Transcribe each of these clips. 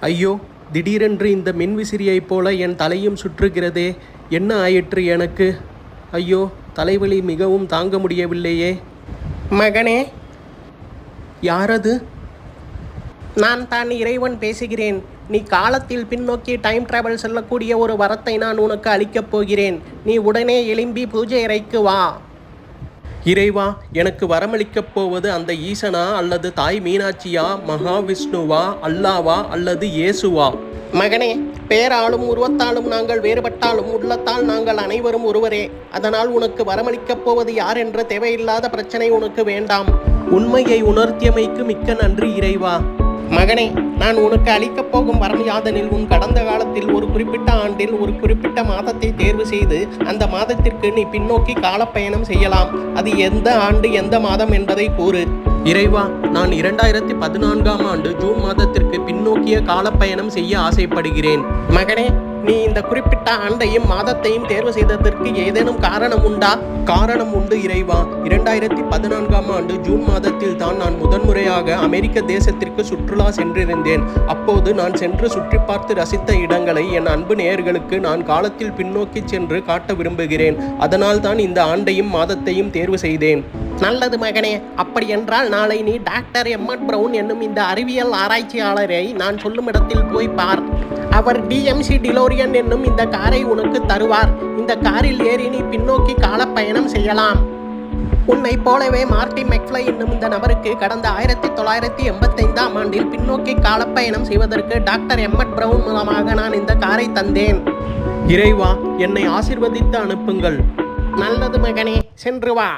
ஐயோ திடீரென்று இந்த மின்விசிறியைப் போல என் தலையும் சுற்றுகிறதே. என்ன ஆயிற்று எனக்கு? ஐயோ தலைவலி மிகவும் தாங்க முடியவில்லையே. மகனே. யாரது? நான் தான் இறைவன் பேசுகிறேன். நீ காலத்தில் பின்னோக்கி டைம் டிராவல் செல்லக்கூடிய ஒரு வரத்தை நான் உனக்கு அளிக்கப் போகிறேன். நீ உடனே எழும்பி பூஜை அறைக்கு வா. இறைவா எனக்கு வரமளிக்கப் போவது அந்த ஈசனா அல்லது தாய் மீனாட்சியா மகாவிஷ்ணுவா அல்லாவா அல்லது இயேசுவா? மகனே பேராலும் உருவத்தாலும் நாங்கள் வேறுபட்டாலும் உள்ளத்தால் நாங்கள் அனைவரும் ஒருவரே. அதனால் உனக்கு வரமளிக்கப் போவது யார் என்ற தேவையில்லாத பிரச்சனை உனக்கு வேண்டாம். உண்மையை உணர்த்தியமைக்கு மிக்க நன்றி இறைவா. மகனே நான் உனக்கு அளிக்கப் போகும் வரம் யாதனில் உன் கடந்த காலத்தில் ஒரு குறிப்பிட்ட ஆண்டில் ஒரு குறிப்பிட்ட மாதத்தை தேர்வு செய்து அந்த மாதத்திற்கு நீ பின்னோக்கி காலப்பயணம் செய்யலாம். அது எந்த ஆண்டு எந்த மாதம் என்பதை கூறு. இறைவா நான் இரண்டாயிரத்தி பதினான்காம் ஆண்டு ஜூன் மாதத்திற்கு பின்னோக்கிய காலப்பயணம் செய்ய ஆசைப்படுகிறேன். மகனே நீ இந்த குறிப்பிட்ட ஆண்டையும் மாதத்தையும் தேர்வு செய்ததற்கு ஏதேனும் காரணம் உண்டா? காரணம் உண்டு இறைவா. இரண்டாயிரத்தி பதினான்காம் ஆண்டு ஜூன் மாதத்தில் தான் நான் முதன்முறையாக அமெரிக்க தேசத்திற்கு சுற்றுலா சென்றிருந்தேன். அப்போது நான் சென்று சுற்றி பார்த்து ரசித்த இடங்களை என் அன்பு நேயர்களுக்கு நான் காலத்தில் பின்னோக்கி சென்று காட்ட விரும்புகிறேன். அதனால் தான் இந்த ஆண்டையும் மாதத்தையும் தேர்வு செய்தேன். நல்லது மகனே. அப்படி என்றால் நாளை நீ டாக்டர் எம்மட் பிரவுன் என்னும் இந்த அறிவியல் ஆராய்ச்சியாளரை நான் சொல்லும் இடத்தில் போய் பார். அவர் டிஎம்சி டிலோரியன் என்னும் இந்த காரை உனக்கு தருவார். இந்த காரில் ஏறி நீ பின்னோக்கி காலப்பயணம் செய்யலாம். உன்னை போலவே மார்டி மெக்ஃப்ளை என்னும் இந்த நபருக்கு கடந்த ஆயிரத்தி தொள்ளாயிரத்தி எண்பத்தைந்தாம் ஆண்டில் பின்னோக்கி காலப்பயணம் செய்வதற்கு டாக்டர் எம்மட் பிரவுன் மூலமாக நான் இந்த காரை தந்தேன். இறைவா என்னை ஆசிர்வதித்து அனுப்புங்கள். நல்லது மகனே சென்று வா.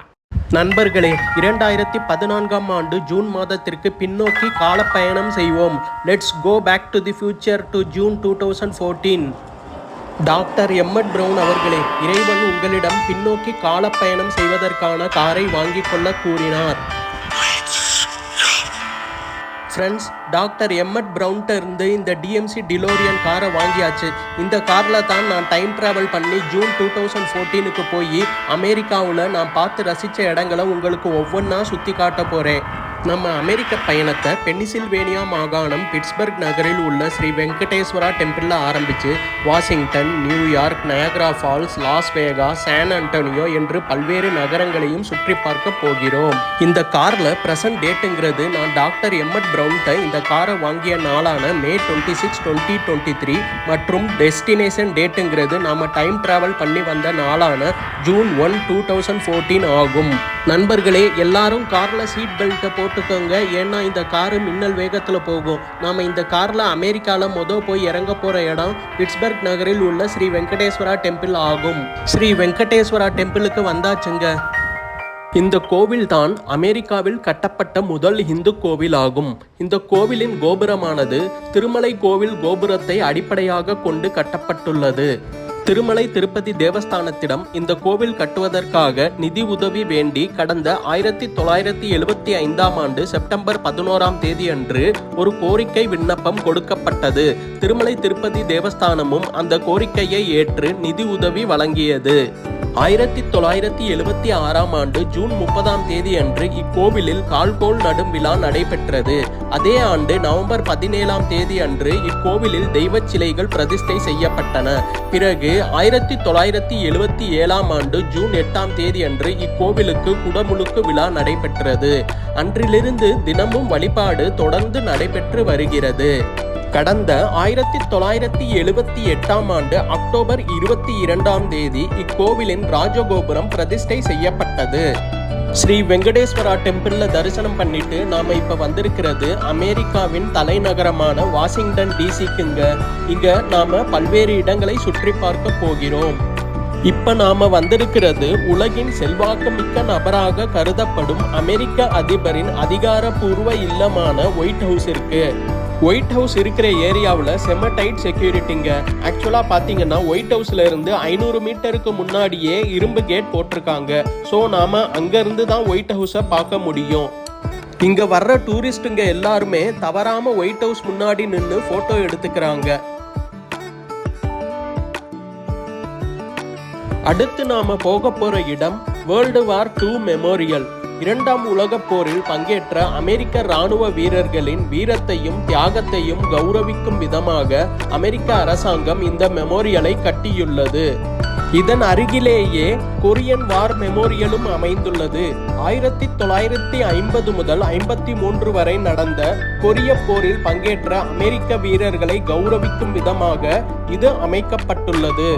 நண்பர்களே இரண்டாயிரத்தி பதினான்காம் ஆண்டு ஜூன் மாதத்திற்கு பின்னோக்கி காலப்பயணம் செய்வோம். Let's go back to the future to June two thousand fourteen doctor Emmett Brown அவர்களே இறைவன் உங்களிடம் பின்னோக்கி காலப்பயணம் செய்வதற்கான காரை வாங்கிக் கொள்ள கூறினார். ஃப்ரெண்ட்ஸ் டாக்டர் எம்மட் பிரவுன்ட்ட இருந்து இந்த டிஎம்சி டிலோரியன் காரை வாங்கியாச்சு. இந்த காரில் தான் நான் டைம் ட்ராவல் பண்ணி ஜூன் டூ தௌசண்ட் ஃபோர்டீனுக்கு போய் அமெரிக்காவில் நான் பார்த்து ரசித்த இடங்களை உங்களுக்கு ஒவ்வொன்றா சுற்றி காட்ட போகிறேன் நம்ம அமெரிக்க பயணத்தை பென்னிசில்வேனியா மாகாணம் பிட்ஸ்பர்க் நகரில் உள்ள ஸ்ரீ வெங்கடேஸ்வரா டெம்பிளில் ஆரம்பித்து Washington New York Niagara Falls Las Vegas San Antonio என்று பல்வேறு நகரங்களையும் சுற்றி பார்க்க போகிறோம். இந்த காரில் ப்ரெசன்ட் டேட்டுங்கிறது நான் டாக்டர் எம்மட் ப்ரௌன்ட்டை இந்த காரை வாங்கிய நாளான May twenty six twenty twenty three மற்றும் டெஸ்டினேஷன் டேட்டுங்கிறது நாம் டைம் ட்ராவல் பண்ணி வந்த நாளான June one two thousand fourteen ஆகும். நண்பர்களே எல்லாரும் காரில் சீட் பெல்ட்டை போட்டுக்கோங்க. ஏன்னா இந்த காரு மின்னல் வேகத்தில் போகும். நாம் இந்த காரில் அமெரிக்காவில் மொதல் போய் இறங்க போகிற இடம் பிட்ஸ்பர்க் நகரில் உள்ள ஸ்ரீ வெங்கடேஸ்வரா டெம்பிள் ஆகும். ஸ்ரீ வெங்கடேஸ்வரா டெம்பிளுக்கு வந்தாச்சுங்க. இந்த கோவில்தான் அமெரிக்காவில் கட்டப்பட்ட முதல் இந்து கோவில் ஆகும் இந்த கோவிலின் கோபுரமானது திருமலை கோவில் கோபுரத்தை அடிப்படையாக கொண்டு கட்டப்பட்டுள்ளது. திருமலை திருப்பதி தேவஸ்தானத்திடம் இந்த கோவில் கட்டுவதற்காக நிதி உதவி வேண்டி கடந்த ஆயிரத்தி தொள்ளாயிரத்தி எழுபத்தி ஐந்தாம் ஆண்டு செப்டம்பர் பதினோராம் தேதியன்று ஒரு கோரிக்கை விண்ணப்பம் கொடுக்கப்பட்டது. திருமலை திருப்பதி தேவஸ்தானமும் அந்த கோரிக்கையை ஏற்று நிதி உதவி வழங்கியது. ஆயிரத்தி தொள்ளாயிரத்தி எழுபத்தி ஆறாம் ஆண்டு ஜூன் முப்பதாம் தேதி அன்று இக்கோவிலில் கால்கோல் நடும் விழா நடைபெற்றது. அதே ஆண்டு நவம்பர் பதினேழாம் தேதி அன்று இக்கோவிலில் தெய்வச் சிலைகள் பிரதிஷ்டை செய்யப்பட்டன. பிறகு ஆயிரத்தி தொள்ளாயிரத்தி எழுபத்தி ஏழாம் ஆண்டு ஜூன் எட்டாம் தேதி அன்று இக்கோவிலுக்கு குடமுழுக்கு விழா நடைபெற்றது. அன்றிலிருந்து தினமும் வழிபாடு தொடர்ந்து நடைபெற்று வருகிறது. கடந்த ஆயிரத்தி தொள்ளாயிரத்தி எழுபத்தி எட்டாம் ஆண்டு அக்டோபர் இருபத்தி இரண்டாம் தேதி இக்கோவிலின் ராஜகோபுரம் பிரதிஷ்டை செய்யப்பட்டது. ஸ்ரீ வெங்கடேஸ்வரா டெம்பிள்ல தரிசனம் பண்ணிட்டு நாம இப்ப வந்திருக்கிறது அமெரிக்காவின் தலைநகரமான வாஷிங்டன் டிசிக்குங்க இங்க நாம பல்வேறு இடங்களை சுற்றி பார்க்க போகிறோம். இப்ப நாம வந்திருக்கிறது உலகின் செல்வாக்குமிக்க நபராக கருதப்படும் அமெரிக்க அதிபரின் அதிகாரப்பூர்வ இல்லமான ஒயிட் ஹவுஸிற்கு. ஒயிட் ஹவுஸ் இருக்கிற ஏரியாவில் செம்ம டைட் செக்யூரிட்டிங்க. ஆக்சுவலாக பார்த்தீங்கன்னா ஒயிட் ஹவுஸ்ல இருந்து ஐநூறு மீட்டருக்கு முன்னாடியே இரும்பு கேட் போட்டிருக்காங்க. ஸோ நாம அங்கேருந்து தான் ஒயிட் ஹவுஸை பார்க்க முடியும். இங்கே வர்ற டூரிஸ்ட்டுங்க எல்லாருமே தவறாமல் ஒயிட் ஹவுஸ் முன்னாடி நின்று ஃபோட்டோ எடுத்துக்கிறாங்க. அடுத்து நாம போக போகிற இடம் வேர்ல்டு வார் டூ மெமோரியல் இரண்டாம் உலகப் போரில் பங்கேற்ற அமெரிக்க ராணுவ வீரர்களின் வீரத்தையும் தியாகத்தையும் கௌரவிக்கும் விதமாக அமெரிக்க அரசாங்கம் இந்த மெமோரியலை கட்டியுள்ளது. இதன் அருகிலேயே கொரியன் வார் மெமோரியலும் அமைந்துள்ளது. ஆயிரத்தி தொள்ளாயிரத்தி ஐம்பது முதல் ஐம்பத்தி மூன்று வரை நடந்த கொரிய போரில் பங்கேற்ற அமெரிக்க வீரர்களை கௌரவிக்கும் விதமாக இது அமைக்கப்பட்டுள்ளது.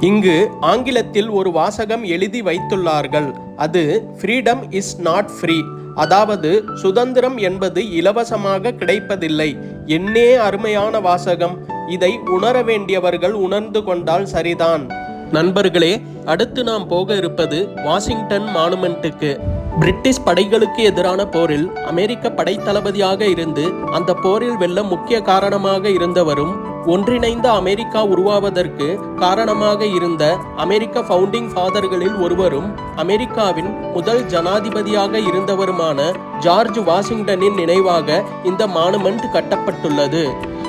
இங்கு ஆங்கிலத்தில் ஒரு வாசகம் எழுதி வைத்துள்ளார்கள். அது ஃப்ரீடம் இஸ் நாட் ஃப்ரீ அதாவது சுதந்திரம் என்பது இலவசமாக கிடைப்பதில்லை. என்னே அருமையான வாசகம். இதை உணர வேண்டியவர்கள் உணர்ந்து கொண்டால் சரிதான். நண்பர்களே அடுத்து நாம் போக இருப்பது வாஷிங்டன் மானுமெண்ட்டுக்கு பிரிட்டிஷ் படைகளுக்கு எதிரான போரில் அமெரிக்க படைத்தளபதியாக இருந்து அந்த போரில் வெல்ல முக்கிய காரணமாக இருந்தவரும் ஒன்றிணைந்த அமெரிக்கா உருவாவதற்கு காரணமாக இருந்த அமெரிக்க ஃபவுண்டிங் ஃபாதர்களில் ஒருவரும் அமெரிக்காவின் முதல் ஜனாதிபதியாக இருந்தவருமான ஜார்ஜ் வாஷிங்டனின் நினைவாக இந்த மானுமெண்ட் கட்டப்பட்டுள்ளது.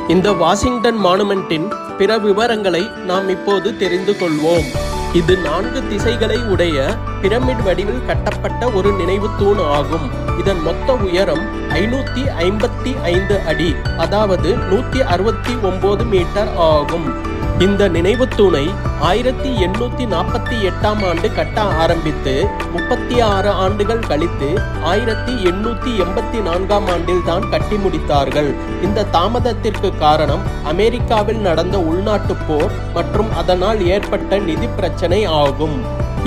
இந்த வாஷிங்டன் மானுமெண்ட்டின் பிற விவரங்களை நாம் இப்போது தெரிந்து கொள்வோம். இது நான்கு திசைகளை உடைய பிரமிட் வடிவில் கட்டப்பட்ட ஒரு நினைவு தூண் ஆகும். இதன் மொத்த உயரம் ஐநூத்தி ஐம்பத்தி ஐந்து அடி அதாவது நூத்தி அறுபத்தி ஒன்பது மீட்டர் ஆகும். இந்த நினைவு தூணை ஆயிரத்தி எண்ணூத்தி நாற்பத்தி எட்டாம் ஆண்டு கட்ட ஆரம்பித்து முப்பத்தி ஆறு ஆண்டுகள் கழித்து ஆயிரத்தி எண்ணூத்தி எண்பத்தி நான்காம் ஆண்டில் தான் கட்டி முடித்தார்கள். இந்த தாமதத்திற்கு காரணம் அமெரிக்காவில் நடந்த உள்நாட்டு போர் மற்றும் அதனால் ஏற்பட்ட நிதி பிரச்சனை ஆகும்.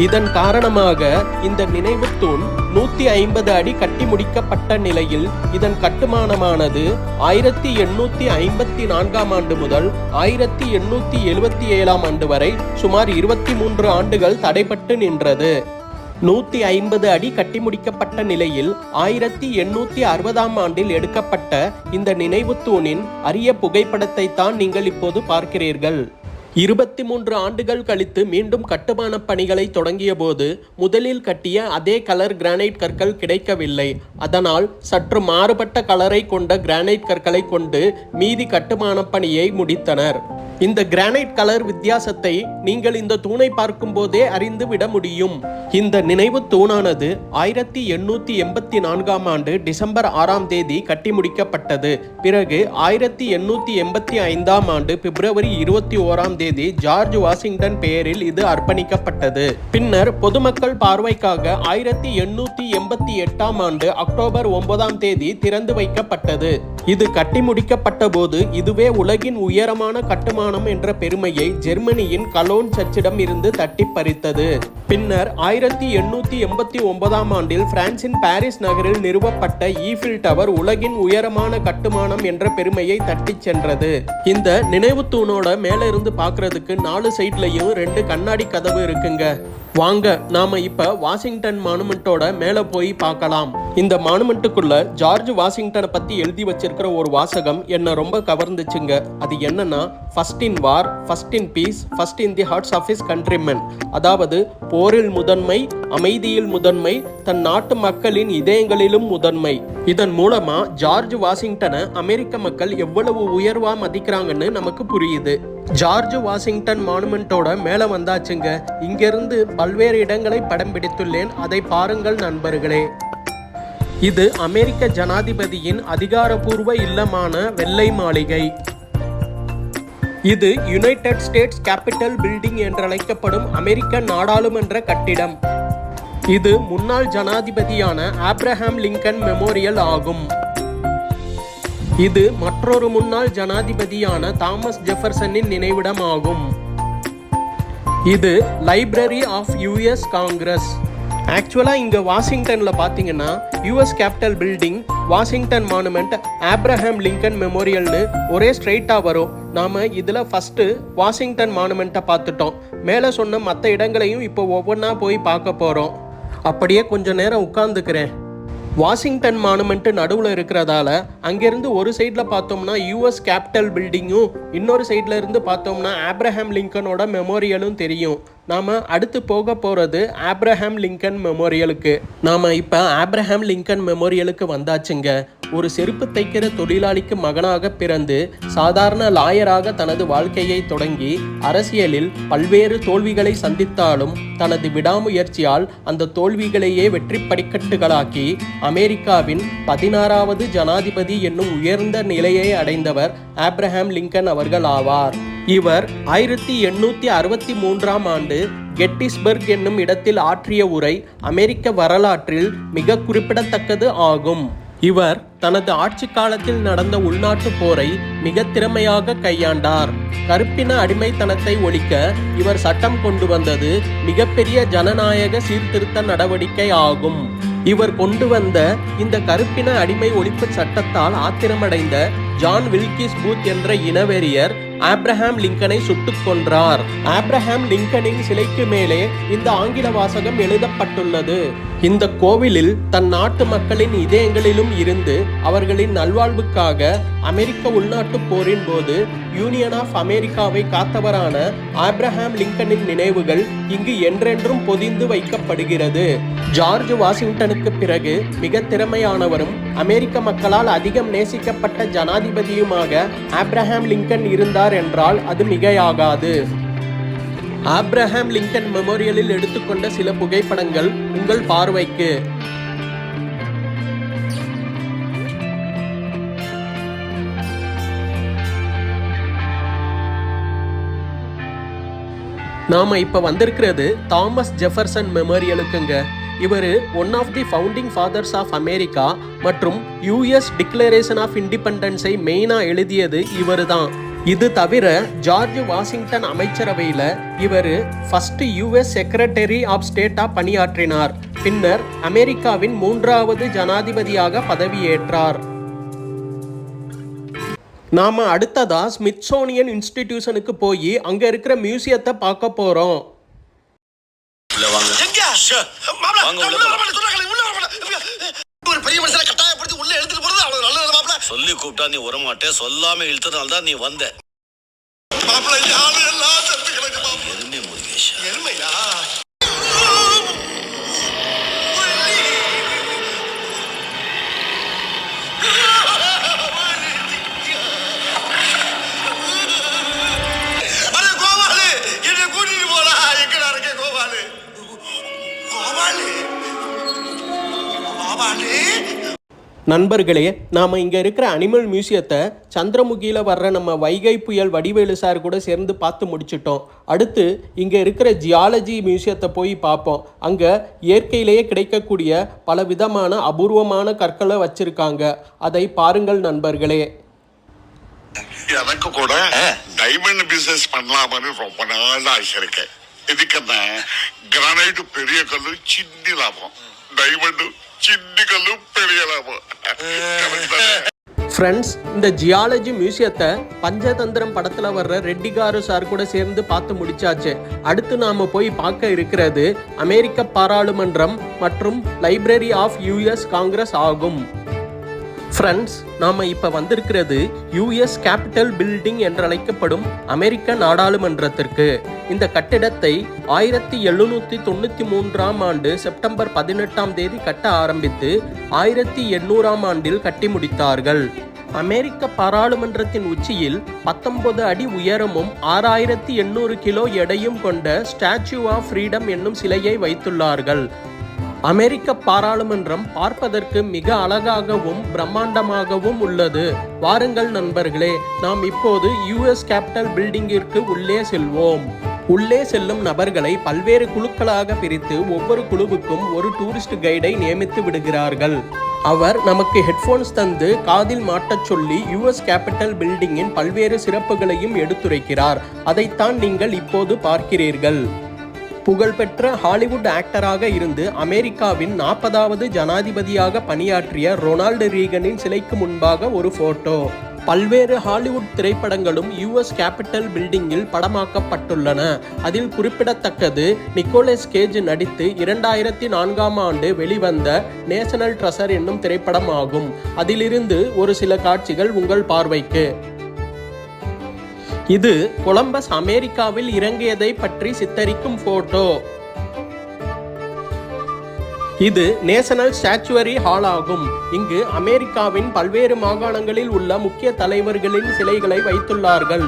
இதன் காரணமாக இந்த நினைவு தூண் நூத்தி ஐம்பது அடி கட்டி முடிக்கப்பட்ட நிலையில் இதன் கட்டுமானமானது ஆயிரத்தி எண்ணூத்தி ஐம்பத்தி நான்காம் ஆண்டு முதல் ஆயிரத்தி எண்ணூத்தி எழுபத்தி ஏழாம் ஆண்டு வரை சுமார் இருபத்தி மூன்று ஆண்டுகள் தடைப்பட்டு நின்றது. நூத்தி ஐம்பது அடி கட்டி முடிக்கப்பட்ட நிலையில் ஆயிரத்தி எண்ணூத்தி அறுபதாம் ஆண்டில் எடுக்கப்பட்ட இந்த நினைவு தூணின் அரிய புகைப்படத்தை தான் நீங்கள் இப்போது பார்க்கிறீர்கள். இருபத்தி மூன்று ஆண்டுகள் கழித்து மீண்டும் கட்டுமான பணிகளை தொடங்கிய போது முதலில் கட்டிய அதே கலர் கிரானைட் கற்கள் கிடைக்கவில்லை. அதனால் சற்று மாறுபட்ட கலரை கொண்ட கிரானைட் கற்களை கொண்டு மீதி கட்டுமான பணியை முடித்தனர். இந்த கிரானைட் கலர் வித்தியாசத்தை நீங்கள் இந்த தூணை பார்க்கும் போதே அறிந்து விட முடியும். இந்த நினைவு தூணானது ஆயிரத்தி எண்ணூத்தி எண்பத்தி நான்காம் ஆண்டு டிசம்பர் ஆறாம் தேதி கட்டி முடிக்கப்பட்டது. பிறகு ஆயிரத்தி எண்ணூத்தி எண்பத்தி ஐந்தாம் ஆண்டு பிப்ரவரி இருபத்தி ஓராம் தேதி ஜார்ஜ் வாஷிங்டன் பெயரில் இது அர்ப்பணிக்கப்பட்டது. பின்னர் பொதுமக்கள் பார்வைக்காக ஆயிரத்தி எண்ணூத்தி எண்பத்தி எட்டாம் ஆண்டு அக்டோபர் ஒன்பதாம் தேதி திறந்து வைக்கப்பட்டது. இது கட்டி முடிக்கப்பட்ட போது இதுவே உலகின் உயரமான விமானம் என்ற பெருமையை ஜெர்மனியின் கலோன் சர்ச்சிடம் இருந்து தட்டி பறித்தது. பின்னர் ஆயிரத்தி எண்ணூத்தி எண்பத்தி ஒன்பதாம் ஆண்டில் பிரான்சின் பாரிஸ் நகரில் நிறுவப்பட்ட ஈஃபில் டவர் உலகின் உயரமான கட்டுமானம் என்ற பெருமையை தட்டிச் சென்றது. இந்த நினைவு தூணோட மேல இருந்து நாலு சைட்லயும் ரெண்டு கண்ணாடி கதவு இருக்குங்க. வாங்க நாம இப்ப வாஷிங்டன் மானுமெண்ட்டோட மேல போய் பார்க்கலாம். இந்த மானுமெண்ட்டுக்குள்ள ஜார்ஜ் வாஷிங்டனை பத்தி எழுதி வச்சிருக்கிற ஒரு வாசகம் என்ன ரொம்ப கவர்ந்துச்சுங்க. அது என்னன்னா first in war first in peace first in the hearts of his countrymen அதாவது போரில் முதன்மை அமைதியில் முதன்மை தன் நாட்டு மக்களின் இதயங்களிலும் முதன்மை. இதன் மூலமா ஜார்ஜ் வாஷிங்டனை அமெரிக்க மக்கள் எவ்வளவு உயர்வா மதிக்கிறாங்கன்னு நமக்கு புரியுது. ஜார்ஜ் வாஷிங்டன் மானுமெண்டோட மேலே வந்தாச்சுங்க. இங்கிருந்து பல்வேறு இடங்களை படம் பிடித்துள்ளேன். அதை பாருங்கள் நண்பர்களே. இது அமெரிக்க ஜனாதிபதியின் அதிகாரபூர்வ இல்லமான வெள்ளை மாளிகை. இது யுனைடெட் ஸ்டேட்ஸ் கேபிட்டல் பில்டிங் என்றழைக்கப்படும் அமெரிக்க நாடாளுமன்ற கட்டிடம். இது முன்னாள் ஜனாதிபதியான ஆப்ரஹாம் லிங்கன் மெமோரியல் ஆகும். இது மற்றொரு முன்னாள் ஜனாதிபதியான தாமஸ் ஜெஃபர்சனின் நினைவிடம் ஆகும் இது லைப்ரரி ஆஃப் யுஎஸ் காங்கிரஸ். ஆக்சுவலாக இங்கே வாஷிங்டனில் பார்த்தீங்கன்னா US Capitol building Washington Monument Abraham Lincoln மெமோரியல்னு ஒரே ஸ்ட்ரைட்டாக வரும். நாம் இதில் ஃபஸ்ட்டு வாஷிங்டன் மானுமெண்ட்டை பார்த்துட்டோம். மேலே சொன்ன மற்ற இடங்களையும் இப்போ ஒவ்வொன்றா போய் பார்க்க போகிறோம் அப்படியே கொஞ்ச நேரம் உட்காந்துக்கிறேன் வாஷிங்டன் மானுமெண்ட் நடுவில் இருக்கிறதால அங்கேருந்து ஒரு சைடில் பார்த்தோம்னா யூஎஸ் கேபிட்டல் பில்டிங்கும் இன்னொரு சைடில் இருந்து பார்த்தோம்னா ஆப்ரஹாம் லிங்கனோட மெமோரியலும் தெரியும். நாம் அடுத்து போக போகிறது ஆப்ரஹாம் லிங்கன் மெமோரியலுக்கு நாம் இப்போ ஆப்ரஹாம் லிங்கன் மெமோரியலுக்கு வந்தாச்சுங்க. ஒரு செருப்பு தைக்கிற தொழிலாளிக்கு மகனாக பிறந்து சாதாரண லாயராக தனது வாழ்க்கையை தொடங்கி அரசியலில் பல்வேறு தோல்விகளை சந்தித்தாலும் தனது விடாமுயற்சியால் அந்த தோல்விகளையே வெற்றி படிக்கட்டுகளாக்கி அமெரிக்காவின் பதினாறாவது ஜனாதிபதி என்னும் உயர்ந்த நிலையை அடைந்தவர் ஆப்ரஹாம் லிங்கன் அவர்கள் ஆவார். இவர் ஆயிரத்தி எண்ணூற்றி அறுபத்தி மூன்றாம் ஆண்டு கெட்டிஸ்பர்க் என்னும் இடத்தில் ஆற்றிய உரை அமெரிக்க வரலாற்றில் மிக குறிப்பிடத்தக்கது ஆகும். இவர் தனது ஆட்சி காலத்தில் நடந்த உள்நாட்டு போரை மிக திறமையாக கையாண்டார். கருப்பின அடிமைத்தனத்தை ஒழிக்க இவர் சட்டம் கொண்டு வந்தது மிகப்பெரிய ஜனநாயக சீர்திருத்த நடவடிக்கை ஆகும். இவர் கொண்டு வந்த இந்த கருப்பின அடிமை ஒழிப்பு சட்டத்தால் ஆத்திரமடைந்த ஜான் வில்கிஸ் பூத் என்ற இனவெறியர் ஆப்ரஹாம் லிங்கனை சுட்டுக் கொன்றார். ஆப்ரஹாம் லிங்கனின் சிலைக்கு மேலே இந்த ஆங்கில வாசகம் எழுதப்பட்டுள்ளது. இந்த கோவிலில் தன் நாட்டு மக்களின் இதயங்களிலும் இருந்து அவர்களின் நல்வாழ்வுக்காக அமெரிக்க உள்நாட்டு போரின் போது யூனியன் ஆஃப் அமெரிக்காவை காத்தவரான ஆப்ரஹாம் லிங்கனின் நினைவுகள் இங்கு என்றென்றும் பொதிந்து வைக்கப்படுகிறது. ஜார்ஜ் வாஷிங்டனுக்கு பிறகு மிக திறமையானவரும் அமெரிக்க மக்களால் அதிகம் நேசிக்கப்பட்ட ஜனாதிபதியுமாக ஆப்ரஹாம் லிங்கன் இருந்தார் என்றால் அது மிகையாகாது. ஆப்ரஹாம் லிங்கன் மெமோரியலில் எடுத்துக்கொண்ட சில புகைப்படங்கள் உங்கள் பார்வைக்கு. நாம இப்ப வந்திருக்கிறது தாமஸ் ஜெஃபர்சன் மெமோரியலுக்குங்க. இவர் one of the founding fathers of America மற்றும் யூஎஸ் டிக்ளரேஷன் ஆஃப் இண்டிபெண்டன்ஸை மெயினாக எழுதியது இவர் தான் இது தவிர ஜார்ஜ் வாஷிங்டன் அமைச்சரவையில் இவர் ஃபர்ஸ்ட் யூஎஸ் செக்ரட்டரி ஆஃப் ஸ்டேட்டாக பணியாற்றினார். பின்னர் அமெரிக்காவின் மூன்றாவது ஜனாதிபதியாக பதவியேற்றார். நாம அடுத்ததா ஸ்மித்சோனியன் இன்ஸ்டிடியூஷனுக்கு போய் அங்க இருக்கிற மியூசியத்தை பார்க்க போறோம். உள்ள வாங்க. எங்க மாப்ள சொல்லி கூப்பிட்டா நீ வரமாட்டே சொல்லாம இழுத்ததுனால தான் நீ வந்த. மாப்ள யாரும் எல்லாம் நண்பர்களே நாம் இங்கே இருக்கிற அனிமல் மியூசியத்தை சந்திரமுகியில் வர்ற நம்ம வைகை புயல் வடிவேலு சார் கூட சேர்ந்து பார்த்து முடிச்சிட்டோம். அடுத்து இங்கே இருக்கிற ஜியாலஜி மியூசியத்தை போய் பார்ப்போம். அங்கே இயற்கையிலேயே கிடைக்கக்கூடிய பல விதமான அபூர்வமான கற்களை வச்சிருக்காங்க. அதை பாருங்கள் நண்பர்களே. எனக்கு கூட டைமண்ட் பிசினஸ் பண்ணலாம்னு ரொம்ப நாள் ஆசை இருக்கு. இதுக்குன்னா கிரானைட் பெரிய கல்லு சின்ன லாபம். டைமண்ட் சின்ன ஃப்ரெண்ட்ஸ் இந்த ஜியாலஜி மியூசியத்தை பஞ்சதந்திரம் படத்தில் வர்ற ரெட்டிகாரு சார் கூட சேர்ந்து பார்த்து முடிச்சாச்சு. அடுத்து நாம் போய் பார்க்க இருக்கிறது அமெரிக்க பாராளுமன்றம் மற்றும் லைப்ரரி ஆஃப் யூஎஸ் காங்கிரஸ் ஆகும். ஃப்ரெண்ட்ஸ் நாம் இப்போ வந்திருக்கிறது யூஎஸ் கேபிட்டல் பில்டிங் என்றழைக்கப்படும் அமெரிக்க நாடாளுமன்றத்திற்கு. இந்த கட்டிடத்தை ஆயிரத்தி எழுநூற்றி தொண்ணூற்றி மூன்றாம் ஆண்டு செப்டம்பர் பதினெட்டாம் தேதி கட்ட ஆரம்பித்து ஆயிரத்தி எண்ணூறாம் ஆண்டில் கட்டி முடித்தார்கள். அமெரிக்க பாராளுமன்றத்தின் உச்சியில் பத்தொன்பது அடி உயரமும் ஆறாயிரத்தி எண்ணூறு கிலோ எடையும் கொண்ட ஸ்டாச்சு ஆஃப் ஃப்ரீடம் என்னும் சிலையை வைத்துள்ளார்கள். அமெரிக்க பாராளுமன்றம் பார்ப்பதற்கு மிக அழகாகவும் பிரம்மாண்டமாகவும் உள்ளது. வாருங்கள் நண்பர்களே நாம் இப்போது யுஎஸ் கேபிட்டல் பில்டிங்கிற்கு உள்ளே செல்வோம். உள்ளே செல்லும் நபர்களை பல்வேறு குழுக்களாக பிரித்து ஒவ்வொரு குழுவுக்கும் ஒரு டூரிஸ்ட் கைடை நியமித்து விடுகிறார்கள். அவர் நமக்கு ஹெட்ஃபோன்ஸ் தந்து காதில் மாட்டச் சொல்லி யுஎஸ் கேபிட்டல் பில்டிங்கின் பல்வேறு சிறப்புகளையும் எடுத்துரைக்கிறார். அதைத்தான் நீங்கள் இப்போது பார்க்கிறீர்கள். புகழ்பெற்ற ஹாலிவுட் ஆக்டராக இருந்து அமெரிக்காவின் நாற்பதாவது ஜனாதிபதியாக பணியாற்றிய ரொனால்டு ரீகனின் சிலைக்கு முன்பாக ஒரு போட்டோ. பல்வேறு ஹாலிவுட் திரைப்படங்களும் யுஎஸ் கேபிட்டல் பில்டிங்கில் படமாக்கப்பட்டுள்ளன. அதில் குறிப்பிடத்தக்கது நிக்கோலஸ் கேஜ் நடித்து இரண்டாயிரத்தி நான்காம் ஆண்டு வெளிவந்த நேஷனல் ட்ரெஷர் என்னும் திரைப்படம் ஆகும் அதிலிருந்து ஒரு சில காட்சிகள் உங்கள் பார்வைக்கு. இது கொலம்பஸ் அமெரிக்காவில் இறங்கியதை பற்றி சித்தரிக்கும் போட்டோ. இது நேஷனல் ஸ்டாச்சுவரி ஹால் ஆகும். இங்கு அமெரிக்காவின் பல்வேறு மாகாணங்களில் உள்ள முக்கிய தலைவர்களின் சிலைகளை வைத்துள்ளார்கள்.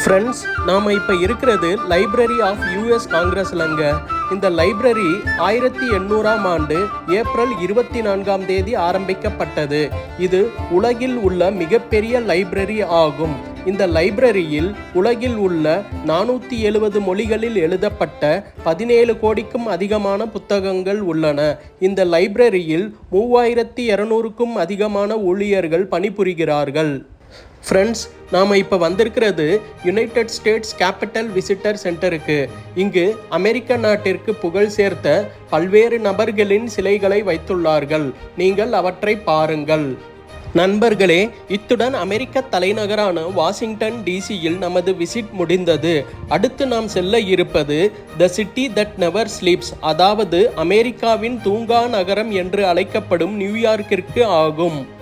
ஃப்ரெண்ட்ஸ் நாம் இப்போ இருக்கிறது லைப்ரரி ஆஃப் யூஎஸ் காங்கிரஸ்லங்க இந்த லைப்ரரி ஆயிரத்தி எண்ணூறாம் ஆண்டு ஏப்ரல் இருபத்தி நான்காம் தேதி ஆரம்பிக்கப்பட்டது. இது உலகில் உள்ள மிகப்பெரிய லைப்ரரி ஆகும். இந்த லைப்ரரியில் உலகில் உள்ள நானூற்றி எழுபது மொழிகளில் எழுதப்பட்ட பதினேழு கோடிக்கும் அதிகமான புத்தகங்கள் உள்ளன. இந்த லைப்ரரியில் மூவாயிரத்தி இரநூறுக்கும் அதிகமான ஊழியர்கள் பணிபுரிகிறார்கள். ஃப்ரெண்ட்ஸ் நாம் இப்போ வந்திருக்கிறது யுனைடெட் ஸ்டேட்ஸ் கேபிட்டல் விசிட்டர் சென்டருக்கு இங்கு அமெரிக்க நாட்டிற்கு புகழ் சேர்த்த பல்வேறு நபர்களின் சிலைகளை வைத்துள்ளார்கள். நீங்கள் அவற்றை பாருங்கள். நண்பர்களே இத்துடன் அமெரிக்க தலைநகரான வாஷிங்டன் டிசியில் நமது விசிட் முடிந்தது. அடுத்து நாம் செல்ல இருப்பது the city that never sleeps அதாவது அமெரிக்காவின் தூங்கா நகரம் என்று அழைக்கப்படும் நியூயார்க்கிற்கு ஆகும்.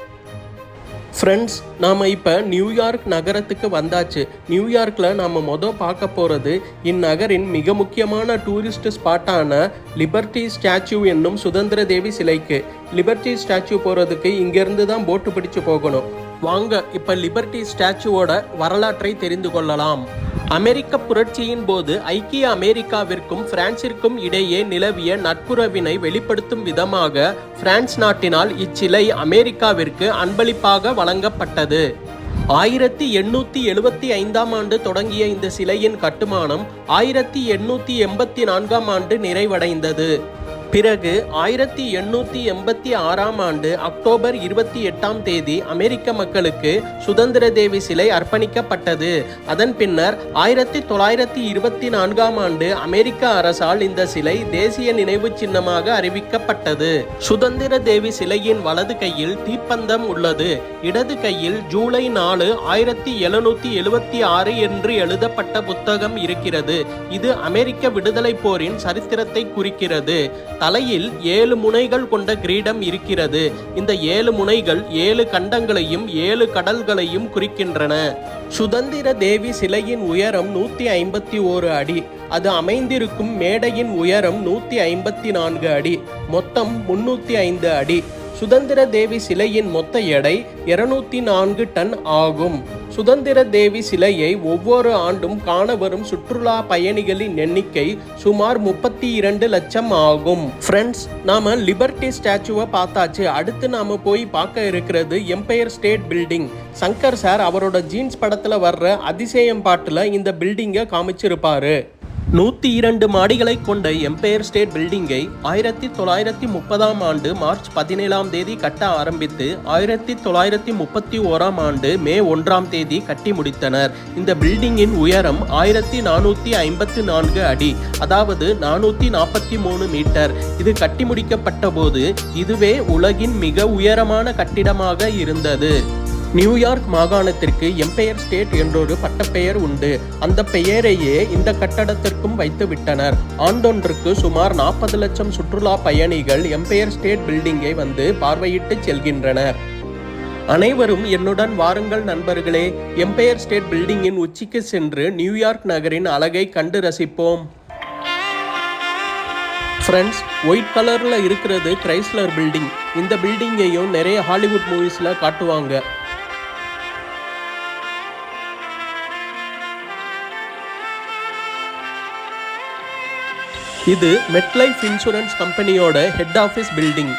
ஃப்ரெண்ட்ஸ் நாம் இப்போ நியூயார்க் நகரத்துக்கு வந்தாச்சு. நியூயார்க்கில் நாம் மொதல் பார்க்க போகிறது இந்நகரின் மிக முக்கியமான டூரிஸ்ட் ஸ்பாட்டான லிபர்ட்டி ஸ்டாச்சு என்னும் சுதந்திர தேவி சிலைக்கு. லிபர்ட்டி ஸ்டாச்சு போகிறதுக்கு இங்கேருந்து தான் போட்டு பிடிச்சு போகணும். வாங்க இப்போ லிபர்ட்டி ஸ்டாச்சுவோட வரலாற்றை தெரிந்து கொள்ளலாம். அமெரிக்க புரட்சியின் போது ஐக்கிய அமெரிக்காவிற்கும் பிரான்சிற்கும் இடையே நிலவிய நட்புறவினை வெளிப்படுத்தும் விதமாக பிரான்ஸ் நாட்டினால் இச்சிலை அமெரிக்காவிற்கு அன்பளிப்பாக வழங்கப்பட்டது. ஆயிரத்தி எண்ணூத்தி எழுபத்தி ஐந்தாம் ஆண்டு தொடங்கிய இந்த சிலையின் கட்டுமானம் ஆயிரத்தி எண்ணூத்தி எண்பத்தி நான்காம் ஆண்டு நிறைவடைந்தது. பிறகு ஆயிரத்தி எண்ணூற்றி எண்பத்தி ஆறாம் ஆண்டு அக்டோபர் இருபத்தி எட்டாம் தேதி அமெரிக்க மக்களுக்கு சுதந்திர தேவி சிலை அர்ப்பணிக்கப்பட்டது. அதன் பின்னர் ஆயிரத்தி தொள்ளாயிரத்தி இருபத்தி நான்காம் ஆண்டு அமெரிக்க அரசால் இந்த சிலை தேசிய நினைவு சின்னமாக அறிவிக்கப்பட்டது. சுதந்திர தேவி சிலையின் வலது கையில் தீப்பந்தம் உள்ளது. இடது கையில் ஜூலை நாலு ஆயிரத்தி எழுநூத்தி எழுபத்தி ஆறு என்று எழுதப்பட்ட புத்தகம் இருக்கிறது. இது அமெரிக்க விடுதலை போரின் சரித்திரத்தை குறிக்கிறது. தலையில் ஏழு முனைகள் கொண்ட கிரீடம் இருக்கிறது. இந்த ஏழு முனைகள் ஏழு கண்டங்களையும் ஏழு கடல்களையும் குறிக்கின்றன. சுதந்திர தேவி சிலையின் உயரம் நூத்தி ஐம்பத்தி ஓரு அடி. அது அமைந்திருக்கும் மேடையின் உயரம் நூத்தி ஐம்பத்தி நான்கு அடி. மொத்தம் முன்னூத்தி ஐந்து அடி. சுதந்திர தேவி சிலையின் மொத்த எடை இருநூத்தி நான்கு டன் ஆகும். சுதந்திர தேவி சிலையை ஒவ்வொரு ஆண்டும் காண வரும் சுற்றுலா பயணிகளின் எண்ணிக்கை சுமார் முப்பத்தி இரண்டு லட்சம் ஆகும். ஃப்ரெண்ட்ஸ் நாம லிபர்டி ஸ்டாச்சுவை பார்த்தாச்சு. அடுத்து நாம போய் பார்க்க இருக்கிறது Empire State Building Shankar sir அவரோட ஜீன்ஸ் படத்துல வர்ற அதிசயம் பாட்டுல இந்த பில்டிங்கை காமிச்சிருப்பாரு. நூற்றி இரண்டு மாடிகளை கொண்ட எம்பையர் ஸ்டேட் பில்டிங்கை ஆயிரத்தி தொள்ளாயிரத்தி முப்பதாம் ஆண்டு மார்ச் பதினேழாம் தேதி கட்ட ஆரம்பித்து ஆயிரத்தி தொள்ளாயிரத்தி முப்பத்தி ஓராம் ஆண்டு மே ஒன்றாம் தேதி கட்டி முடித்தனர். இந்த பில்டிங்கின் உயரம் ஆயிரத்தி நானூற்றி ஐம்பத்து நான்கு அடி அதாவது நானூற்றி நாற்பத்தி மூணு மீட்டர். இது கட்டி முடிக்கப்பட்ட போது இதுவே உலகின் மிக உயரமான கட்டிடமாக இருந்தது. நியூயார்க் மாகாணத்திற்கு எம்பையர் ஸ்டேட் என்றொரு பட்டப்பெயர் உண்டு. அந்த பெயரையே இந்த கட்டடத்திற்கும் வைத்து விட்டனர் ஆண்டொன்றுக்கு சுமார் நாற்பது லட்சம் சுற்றுலா பயணிகள் எம்பையர் ஸ்டேட் பில்டிங்கை வந்து பார்வையிட்டு செல்கின்றனர். அனைவரும் என்னுடன் வாருங்கள் நண்பர்களே. எம்பையர் ஸ்டேட் பில்டிங்கின் உச்சிக்கு சென்று நியூயார்க் நகரின் அழகை கண்டு ரசிப்போம். ஃப்ரெண்ட்ஸ் ஒயிட் கலரில் இருக்கிறது கிரைஸ்லர் பில்டிங் இந்த பில்டிங்கையும் நிறைய ஹாலிவுட் மூவிஸில் காட்டுவாங்க. இது மெட்லைஃப் இன்சூரன்ஸ் கம்பெனியோட ஹெட் ஆஃபீஸ் பில்டிங்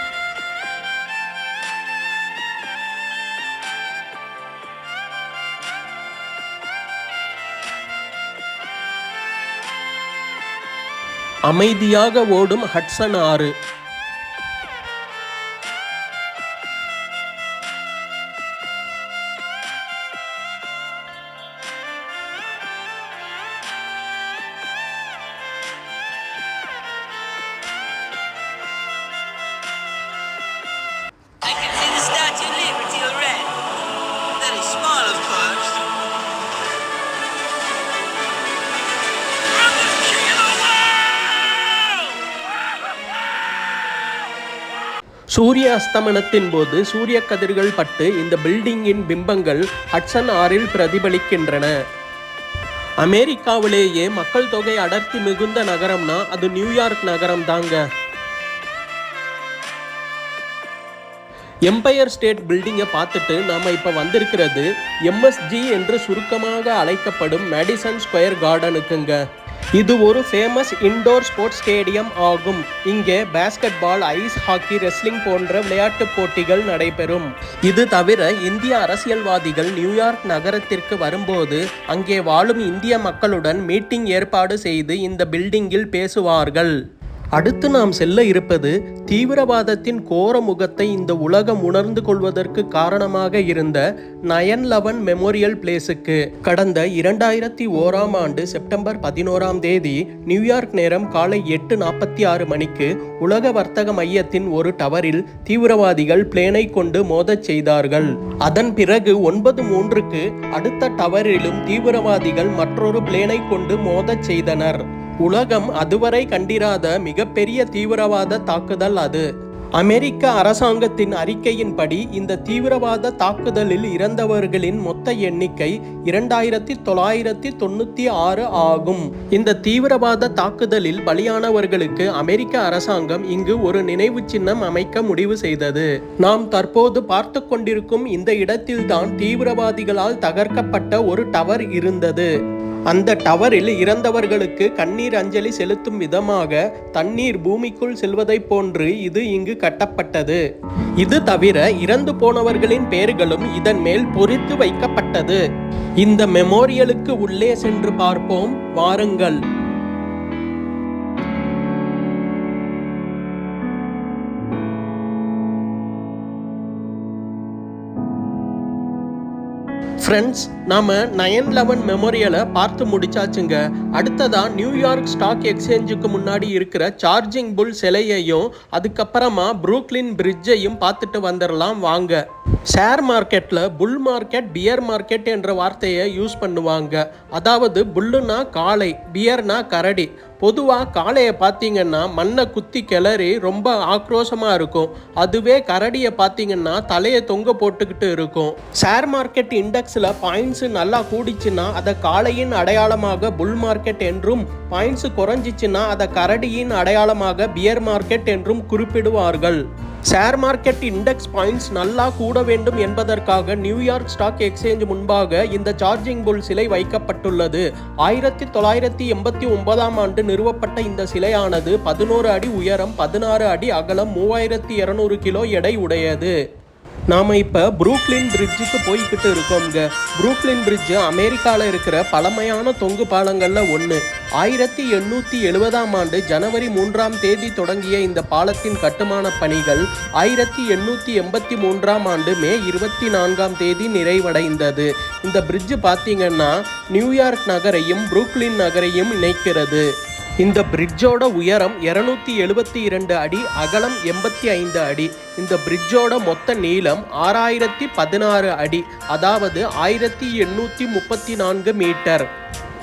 அமைதியாக ஓடும் ஹட்சன் ஆறு. சூரிய அஸ்தமனத்தின் போது சூரிய கதிர்கள் பட்டு இந்த பில்டிங்கின் பிம்பங்கள் ஹட்சன் ஆறில் பிரதிபலிக்கின்றன. அமெரிக்காவிலேயே மக்கள் தொகை அடர்த்தி மிகுந்த நகரம்னா அது நியூயார்க் நகரம் தாங்க. எம்பையர் ஸ்டேட் பில்டிங்கை பார்த்துட்டு நாம் இப்போ வந்திருக்கிறது எம்எஸ்ஜி என்று சுருக்கமாக அழைக்கப்படும் மேடிசன் ஸ்கொயர் கார்டனுக்குங்க. இது ஒரு ஃபேமஸ் இன்டோர் ஸ்போர்ட்ஸ் ஸ்டேடியம் ஆகும். இங்கே basketball ice hockey wrestling போன்ற விளையாட்டுப் போட்டிகள் நடைபெறும். இது தவிர இந்திய அரசியல்வாதிகள் நியூயார்க் நகரத்திற்கு வரும்போது அங்கே வாழும் இந்திய மக்களுடன் மீட்டிங் ஏற்பாடு செய்து இந்த பில்டிங்கில் பேசுவார்கள். அடுத்து நாம் செல்ல இருப்பது தீவிரவாதத்தின் கோர முகத்தை இந்த உலகம் உணர்ந்து கொள்வதற்கு காரணமாக இருந்த நயன் லவன் மெமோரியல் பிளேஸுக்கு கடந்த இரண்டாயிரத்தி ஓராம் ஆண்டு செப்டம்பர் பதினோராம் தேதி நியூயார்க் நேரம் காலை எட்டு நாற்பத்தி ஆறு மணிக்கு உலக வர்த்தக மையத்தின் ஒரு டவரில் தீவிரவாதிகள் பிளேனை கொண்டு மோதச் செய்தார்கள். அதன் பிறகு ஒன்பது மூன்றுக்கு அடுத்த டவரிலும் தீவிரவாதிகள் மற்றொரு பிளேனை கொண்டு மோதச் செய்தனர். உலகம் அதுவரை கண்டிராத மிகப்பெரிய தீவிரவாத தாக்குதல் அது. அமெரிக்க அரசாங்கத்தின் அறிக்கையின்படி இந்த தீவிரவாத தாக்குதலில் இறந்தவர்களின் மொத்த எண்ணிக்கை இரண்டாயிரத்தி தொள்ளாயிரத்தி தொண்ணூத்தி ஆறு ஆகும். இந்த தீவிரவாத தாக்குதலில் பலியானவர்களுக்கு அமெரிக்க அரசாங்கம் இங்கு ஒரு நினைவு சின்னம் அமைக்க முடிவு செய்தது. நாம் தற்போது பார்த்து கொண்டிருக்கும் இந்த இடத்தில்தான் தீவிரவாதிகளால் தகர்க்கப்பட்ட ஒரு டவர் இருந்தது. அந்த டவரில் இறந்தவர்களுக்கு கண்ணீர் அஞ்சலி செலுத்தும் விதமாக தண்ணீர் பூமிக்குள் செல்வதைப் போன்று இது இங்கு கட்டப்பட்டது. இது தவிர இறந்து போனவர்களின் பெயர்களும் இதன் மேல் பொறித்து வைக்கப்பட்டது. இந்த மெமோரியலுக்கு உள்ளே சென்று பார்ப்போம். வாருங்கள். ஃப்ரெண்ட்ஸ் நாம நயன் லெவன் மெமோரியலை பார்த்து முடிச்சாச்சுங்க. அடுத்ததாக நியூயார்க் ஸ்டாக் எக்ஸ்சேஞ்சுக்கு முன்னாடி இருக்கிற சார்ஜிங் புல் சிலையையும் அதுக்கப்புறமா புரூக்லின் பிரிட்ஜையும் பார்த்துட்டு வந்துடலாம் வாங்க. ஷேர் மார்க்கெட்டில் புல் மார்க்கெட் பியர் மார்க்கெட் என்ற வார்த்தையை யூஸ் பண்ணுவாங்க. அதாவது புல்லுனா காளை பியர்னா கரடி. பொதுவாக காளையை பார்த்தீங்கன்னா மண்ணை குத்தி கிளறி ரொம்ப ஆக்ரோஷமாக இருக்கும். அதுவே கரடியை பார்த்தீங்கன்னா தலையை தொங்க போட்டுக்கிட்டு இருக்கும். ஷேர் மார்க்கெட் இண்டெக்ஸில் பாயிண்ட்ஸு நல்லா கூடிச்சுன்னா அதை காளையின் அடையாளமாக புல் மார்க்கெட் என்றும் பாயிண்ட்ஸு குறைஞ்சிச்சுன்னா அதை கரடியின் அடையாளமாக பியர் மார்க்கெட் என்றும் குறிப்பிடுவார்கள். ஷேர் மார்க்கெட் இண்டெக்ஸ் பாயிண்ட்ஸ் நல்லா கூட வேண்டும் என்பதற்காக நியூயார்க் ஸ்டாக் எக்ஸ்சேஞ்ச் முன்பாக இந்த சார்ஜிங் புல் சிலை வைக்கப்பட்டுள்ளது. ஆயிரத்தி தொள்ளாயிரத்தி எண்பத்தி ஒன்பதாம் ஆண்டு நிறுவப்பட்ட இந்த சிலையானது பதினோரு அடி உயரம் பதினாறு அடி அகலம் மூவாயிரத்தி இருநூறு கிலோ எடை உடையது. நாம் இப்போ புரூக்லின் பிரிட்ஜுக்கு போய்கிட்டு இருக்கோம்ங்க. புரூக்லின் பிரிட்ஜு அமெரிக்காவில் இருக்கிற பழமையான தொங்கு பாலங்களில் ஒன்று ஆயிரத்தி எண்ணூற்றி எழுபதாம் ஆண்டு ஜனவரி மூன்றாம் தேதி தொடங்கிய இந்த பாலத்தின் கட்டுமான பணிகள் ஆயிரத்தி எண்ணூற்றி எண்பத்தி மூன்றாம் ஆண்டு மே இருபத்தி நான்காம் தேதி நிறைவடைந்தது. இந்த பிரிட்ஜு பார்த்தீங்கன்னா நியூயார்க் நகரையும் புரூக்லின் நகரையும் இணைக்கிறது. இந்த பிரிட்ஜோட உயரம் இருநூத்தி எழுபத்தி இரண்டு அடி அகலம் எண்பத்தி ஐந்து அடி. இந்த பிரிட்ஜோட மொத்த நீளம் ஆறாயிரத்தி பதினாறு அடி அதாவது ஆயிரத்தி எண்ணூற்றி முப்பத்தி நான்கு மீட்டர்.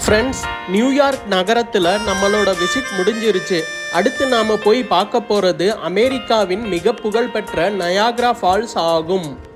ஃப்ரெண்ட்ஸ் நியூயார்க் நகரத்தில் நம்மளோட விசிட் முடிஞ்சிருச்சு. அடுத்து நாம் போய் பார்க்க போகிறது அமெரிக்காவின் மிக புகழ்பெற்ற நயாக்ரா ஃபால்ஸ் ஆகும்.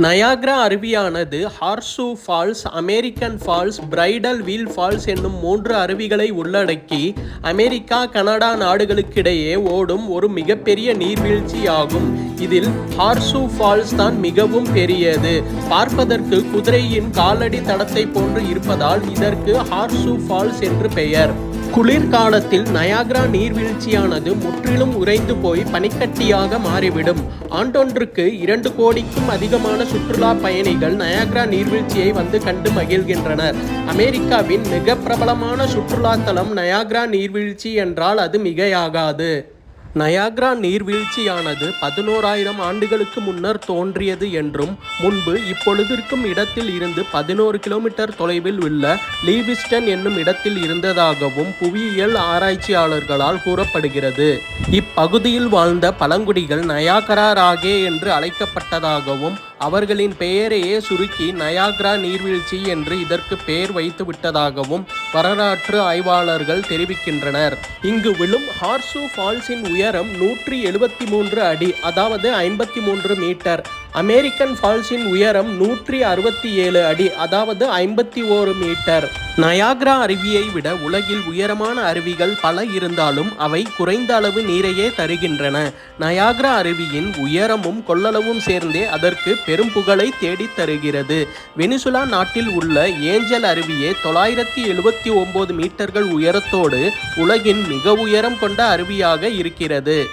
Niagara அருவியானது horseshoe falls American falls bridal veil falls என்னும் மூன்று அருவிகளை உள்ளடக்கி அமெரிக்கா கனடா நாடுகளுக்கிடையே ஓடும் ஒரு மிகப்பெரிய நீர்வீழ்ச்சி ஆகும் இதில் ஹார்சூ ஃபால்ஸ் தான் மிகவும் பெரியது. பார்ப்பதற்கு குதிரையின் காலடி தடத்தை போன்று இருப்பதால் இதற்கு ஹார்சூ ஃபால்ஸ் என்று பெயர். குளிர்காலத்தில் நயாகரா நீர்வீழ்ச்சியானது முற்றிலும் உறைந்து போய் பனிக்கட்டியாக மாறிவிடும். ஆண்டொன்றுக்கு இரண்டு கோடிக்கும் அதிகமான சுற்றுலா பயணிகள் நயாகரா நீர்வீழ்ச்சியை வந்து கண்டு மகிழ்கின்றனர். அமெரிக்காவின் மிக பிரபலமான சுற்றுலா தலம் நீர்வீழ்ச்சி என்றால் அது மிகையாகாது. நயாக்ரா நீர்வீழ்ச்சியானது பதினோராயிரம் ஆண்டுகளுக்கு முன்னர் தோன்றியது என்றும் முன்பு இப்பொழுதிருக்கும் இடத்தில் இருந்து பதினோரு கிலோமீட்டர் தொலைவில் உள்ள லீவிஸ்டன் என்னும் இடத்தில் இருந்ததாகவும் புவியியல் ஆராய்ச்சியாளர்களால் கூறப்படுகிறது. இப்பகுதியில் வாழ்ந்த பழங்குடிகள் நயாகரா ராகே என்று அழைக்கப்பட்டதாகவும் அவர்களின் பெயரையே சுருக்கி நயாக்ரா நீர்வீழ்ச்சி என்று இதற்கு பெயர் வைத்து விட்டதாகவும் வரலாற்று ஆய்வாளர்கள் தெரிவிக்கின்றனர். இங்கு விழும் ஹார்சு ஃபால்ஸின் உயரம் நூற்றி எழுபத்தி மூன்று அடி அதாவது ஐம்பத்தி மூன்று மீட்டர். அமெரிக்கன் ஃபால்ஸின் உயரம் நூற்றி அறுபத்தி ஏழு அடி அதாவது ஐம்பத்தி ஓரு மீட்டர். நயாக்ரா அருவியை விட உலகில் உயரமான அருவிகள் பல இருந்தாலும் அவை குறைந்த அளவு நீரையே தருகின்றன. நயாக்ரா அருவியின் உயரமும் கொள்ளளவும் சேர்ந்தே அதற்கு பெரும் புகழை தேடித் தருகிறது. வெனிசுலா நாட்டில் உள்ள ஏஞ்சல் அருவியே தொள்ளாயிரத்தி எழுபத்தி ஒன்பது மீட்டர்கள் உயரத்தோடு உலகின் மிக உயரம் கொண்ட அருவியாக இருக்கிறது.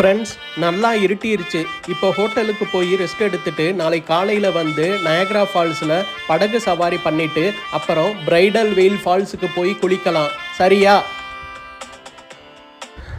ஃப்ரெண்ட்ஸ் நல்லா இருட்டிருச்சு. இப்போ ஹோட்டலுக்கு போய் ரெஸ்ட் எடுத்துட்டு நாளை காலையில் வந்து நயக்ரா ஃபால்ஸில் படகு சவாரி பண்ணிட்டு அப்புறம் பிரைடல் வெயில் ஃபால்ஸுக்கு போய் குளிக்கலாம். சரியா?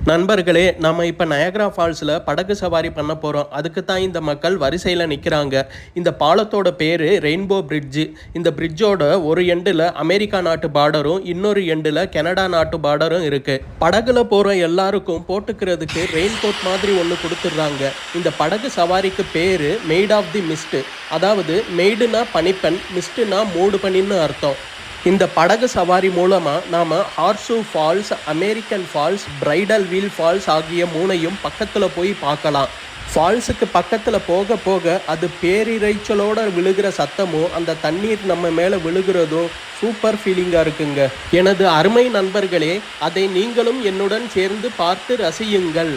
நண்பர்களே நம்ம இப்போ நயக்ரா ஃபால்ஸில் படகு சவாரி பண்ண போகிறோம் அதுக்கு தான் இந்த மக்கள் வரிசையில் நிற்கிறாங்க இந்த பாலத்தோட பேர் ரெயின்போ பிரிட்ஜு இந்த பிரிட்ஜோட ஒரு எண்டில் அமெரிக்கா நாட்டு பார்டரும் இன்னொரு எண்டில் கனடா நாட்டு பார்டரும் இருக்குது படகுல போகிற எல்லாருக்கும் போட்டுக்கிறதுக்கு ரெயின் கோட் மாதிரி ஒன்று கொடுத்துட்றாங்க. இந்த படகு சவாரிக்கு பேர் மெய்ட் ஆஃப் தி மிஸ்ட் அதாவது மெய்டுனா பனிப்பெண் மிஸ்டுனா மூடு பனின்னு அர்த்தம். இந்த படகு சவாரி மூலமாக நாம் horseshoe falls American falls bridal veil falls ஆகிய மூணையும் பக்கத்தில் போய் பார்க்கலாம். ஃபால்ஸுக்கு பக்கத்தில் போக போக அது பேரிரைச்சலோட விழுகிற சத்தமும் அந்த தண்ணீர் நம்ம மேலே விழுகிறதும் சூப்பர் ஃபீலிங்காக இருக்குங்க. எனது அருமை நண்பர்களே அதை நீங்களும் என்னுடன் சேர்ந்து பார்த்து ரசியுங்கள்.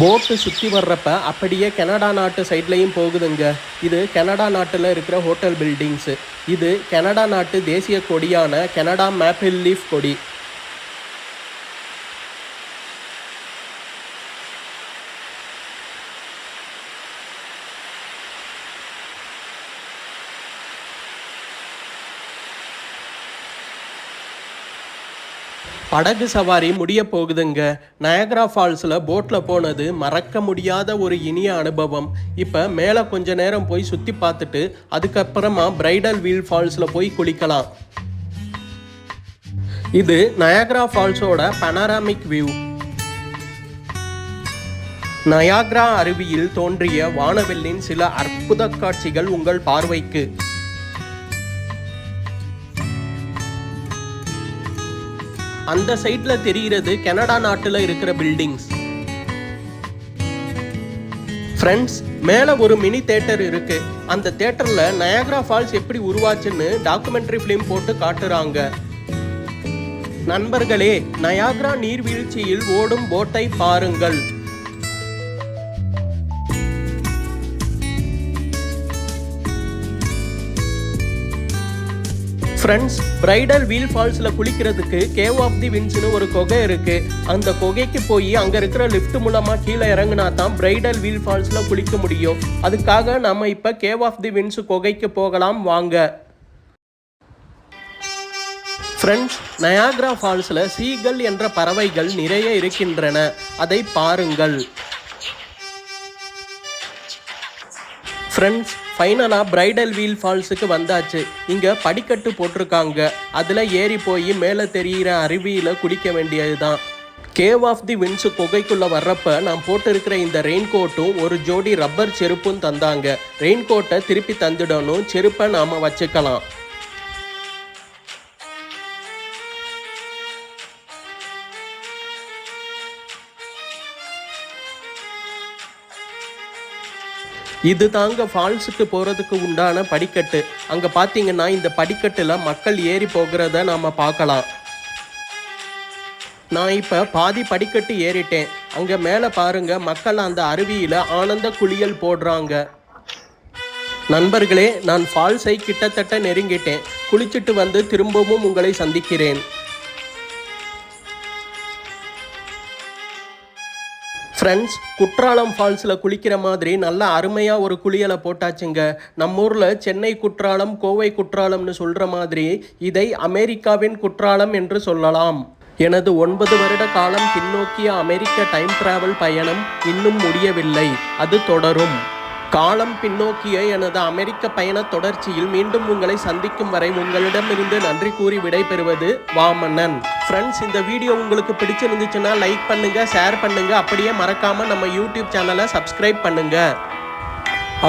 போட்டு சுற்றி வர்றப்ப அப்படியே கனடா நாட்டு சைட்லையும் போகுதுங்க. இது கனடா நாட்டில் இருக்கிற ஹோட்டல் பில்டிங்ஸு இது கனடா நாட்டு தேசிய கொடியான கனடா மேப்பிள் லீஃப் கொடி. படகு சவாரி முடிய போகுதுங்க. நயக்ரா ஃபால்ஸில் போட்டில் போனது மறக்க முடியாத ஒரு இனிய அனுபவம். இப்போ மேலே கொஞ்ச நேரம் போய் சுற்றி பார்த்துட்டு அதுக்கப்புறமா பிரைடல் வீல் ஃபால்ஸில் போய் குளிக்கலாம். இது நயாக்ரா ஃபால்ஸோட பனாராமிக் வியூ நயாக்ரா அருவியில் தோன்றிய வானவெல்லின் சில அற்புத காட்சிகள் உங்கள் பார்வைக்கு. அந்த சைட்ல தெரிகிறது கனடா நாட்டுல இருக்கிற பில்டிங்ஸ் ஃப்ரெண்ட்ஸ் மேலே ஒரு மினி தேட்டர் இருக்கு. அந்த தேட்டர்ல நயாக்ரா ஃபால்ஸ் எப்படி உருவாச்சுன்னு டாக்குமெண்ட்ரி ஃபிலிம் போட்டு காட்டுறாங்க. நண்பர்களே நயாகரா நீர்வீழ்ச்சியில் ஓடும் போட்டை பாருங்கள். ஃப்ரெண்ட்ஸ் பிரைடல் வீல் ஃபால்ஸில் குளிக்கிறதுக்கு கேவ் ஆஃப் தி வின்ஸ்னு ஒரு குகை இருக்கு. அந்த குகைக்கு போய் அங்கே இருக்கிற லிஃப்ட் மூலமாக கீழே இறங்குனா தான் பிரைடல் வீல் ஃபால்ஸில் குளிக்க முடியும். அதுக்காக நம்ம இப்போ கேவ் ஆஃப் தி வின்ஸ் குகைக்கு போகலாம் வாங்க. ஃப்ரெண்ட்ஸ் நயாக்ரா ஃபால்ஸில் சீகல் என்ற பறவைகள் நிறைய இருக்கின்றன. அதை பாருங்கள். ஃப்ரெண்ட்ஸ் ஃபைனலாக பிரைடல் வீல் ஃபால்ஸுக்கு வந்தாச்சு. இங்கே படிக்கட்டு போட்டிருக்காங்க. அதில் ஏறி போய் மேலே தெரிகிற அருவியில் குடிக்க வேண்டியது தான் கேவ் ஆஃப் தி வின்ஸு குகைக்குள்ளே வர்றப்ப நான் போட்டிருக்கிற இந்த ரெயின் கோட்டும் ஒரு ஜோடி ரப்பர் செருப்பும் தந்தாங்க. ரெயின் கோட்டை திருப்பி தந்துடணும். செருப்பை நாம் வச்சுக்கலாம். இது தாங்க ஃபால்ஸுக்கு போகிறதுக்கு உண்டான படிக்கட்டு. அங்கே பார்த்தீங்கன்னா இந்த படிக்கட்டில் மக்கள் ஏறி போகிறத நாம் பார்க்கலாம். நான் இப்போ பாதி படிக்கட்டு ஏறிட்டேன். அங்கே மேலே பாருங்க மக்கள் அந்த அருவியில் ஆனந்த குளியல் போடுறாங்க. நண்பர்களே நான் ஃபால்ஸை கிட்டத்தட்ட நெருங்கிட்டேன். குளிச்சுட்டு வந்து திரும்பவும் உங்களை சந்திக்கிறேன். ஃப்ரெண்ட்ஸ் குற்றாலம் ஃபால்ஸில் குளிக்கிற மாதிரி நல்ல அருமையாக ஒரு குளியலை போட்டாச்சுங்க. நம்ம ஊரில் சென்னை குற்றாலம் கோவை குற்றாலம்னு சொல்கிற மாதிரி இதை அமெரிக்காவின் குற்றாலம் என்று சொல்லலாம். எனது ஒன்பது வருட காலம் பின்னோக்கிய அமெரிக்க டைம் டிராவல் பயணம் இன்னும் முடியவில்லை. அது தொடரும். காலம் பின்னோக்கிய எனது அமெரிக்க பயண தொடர்ச்சியில் மீண்டும் உங்களை சந்திக்கும் வரை உங்களிடமிருந்து நன்றி கூறி விடைபெறுவது வாமன்னன். ஃப்ரெண்ட்ஸ் இந்த வீடியோ உங்களுக்கு பிடிச்சிருந்துச்சுன்னா லைக் பண்ணுங்க ஷேர் பண்ணுங்க. அப்படியே மறக்காம நம்ம யூடியூப் சேனலை சப்ஸ்கிரைப் பண்ணுங்க.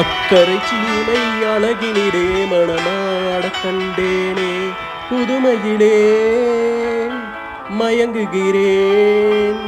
அக்கறை சீமை அழகினிடே மணமாட கண்டேனே புதுமையிலே மயங்குகிறேன்.